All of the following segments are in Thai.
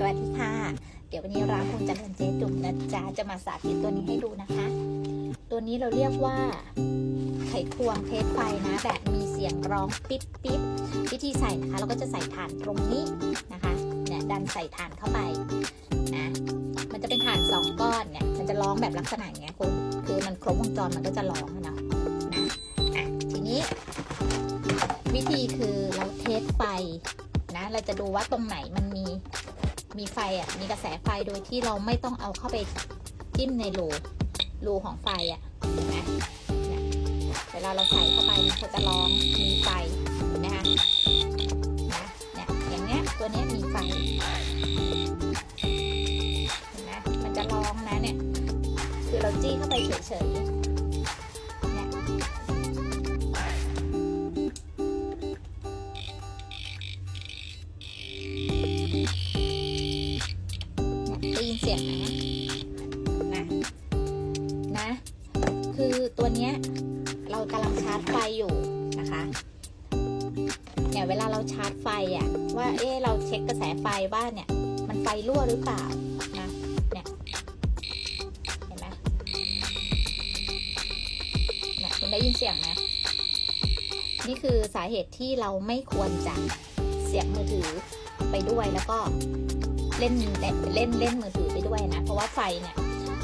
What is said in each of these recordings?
สวัสดีค่ะ เดี๋ยววันนี้ร้านคงเจริญเจ๊จุ่มนะจ๊ะจะมาสาธิตตัวนี้ให้ดูนะคะ ตัวนี้เราเรียกว่า ไขควงเทสไฟนะ แบบมีเสียงร้องปิ๊บปิ๊บวิธีใส่นะคะ เราก็จะใส่ถ่านตรงนี้นะคะเนี่ยดันใส่ถ่านเข้าไปนะมันจะเป็นถ่านสองก้อนเนี่ยมันจะร้องแบบลักษณะอย่างเงี้ยคุณคือมันครบวงจรมันก็จะร้องเนาะนะอะทีนี้ วิธีคือเราเทสไฟนะเราจะดูว่าตรงไหนมันมี มีไฟอะ มีกระแสไฟโดยที่เราไม่ต้องเอาเข้าไปจิ้มในรูรูของไฟอะเห็นไหมเนี่ยเวลาเราใส่เข้าไปมันจะร้องมีไฟเห็นไหมคะนะเนี่ยอย่างเนี้ยตัวเนี้ยมีไฟเห็นไหมมันจะร้องนะเนี่ย คือเราจี้เข้าไปเฉยๆ สียงไหมนะนะ คือตัวเนี้ยเรากำลังชาร์จไฟอยู่นะคะเนี่ยเวลาเราชาร์จไฟอะว่าเอ๊เราเช็คกระแสไฟว่าเนี่ยมันไฟรั่วหรือเปล่านะเนี่ยเห็นไหมเนี่ยคุณได้ยินเสียงไหมนี่คือสาเหตุที่เราไม่ควรจะเสียบมือถือไปด้วยแล้วก็ เล่นเล่นเล่นเล่นมือถือไปด้วยนะ เพราะว่าไฟเนี่ย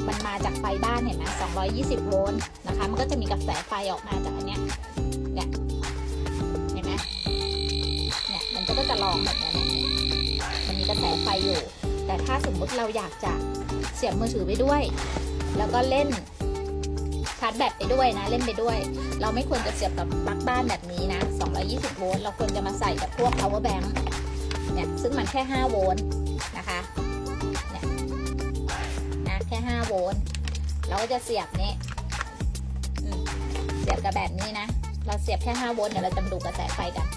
มันมาจากไฟบ้านเห็นไหม220 โวลต์นะคะ มันก็จะมีกระแสไฟออกมาจากอันเนี้ย เนี่ย เห็นไหมเนี่ย มันก็จะลองแบบนี้เนี่ยมันมีกระแสไฟอยู่ แต่ถ้าสมมุติเราอยากจะเสียบมือถือไปด้วย แล้วก็เล่นชาร์จแบตไปด้วยนะ เล่นไปด้วย เราไม่ควรจะเสียบกับปลั๊กบ้านแบบนี้นะ 220 โวลต์ เราควรจะมาใส่กับพวก power bank เนี่ย ซึ่งมันแค่ 5 โวลต์ เนี่ยนะแค่5โวลต์เราก็จะเสียบนี่เสียบกับแบบนี้นะ เราเสียบแค่5โวลต์เดี๋ยวเราจะมาดูกระแสไฟกัน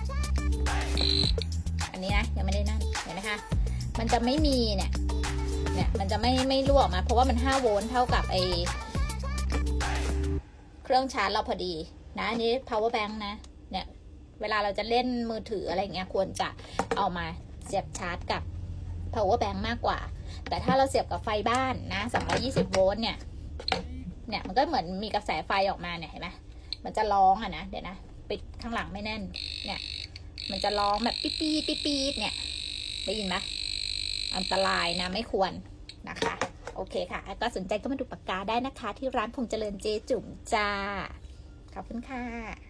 อันนี้นะยังไม่ได้นั่นเห็นไหมคะมันจะไม่มีเนี่ยเนี่ยมันจะไม่ไม่รั่วออกมา เพราะว่ามัน5โวลต์เท่ากับไอเครื่องชาร์จเราพอดีนะอันนี้ power bank นะเนี่ยเวลาเราจะเล่นมือถืออะไรเงี้ยควรจะเอามาเสียบชาร์จกับ power bank มากกว่า แต่ถ้าเราเสียบกับไฟบ้านนะ220โวลต์เนี่ย เนี่ยมันก็เหมือนมีกระแสไฟออกมาเนี่ยเห็นไหมมันจะร้องอะนะ เดี๋ยวนะ ปิดข้างหลังไม่แน่น เนี่ย มันจะร้องแบบปี๊ดปี๊ดปี๊ดปี๊ดเนี่ย ได้ยินไหมอันตรายนะไม่ควรนะคะ โอเคค่ะ ก็สนใจก็มาดูปากกาได้นะคะ ที่ร้านพงเจริญเจจุ่มจ้า ขอบคุณค่ะ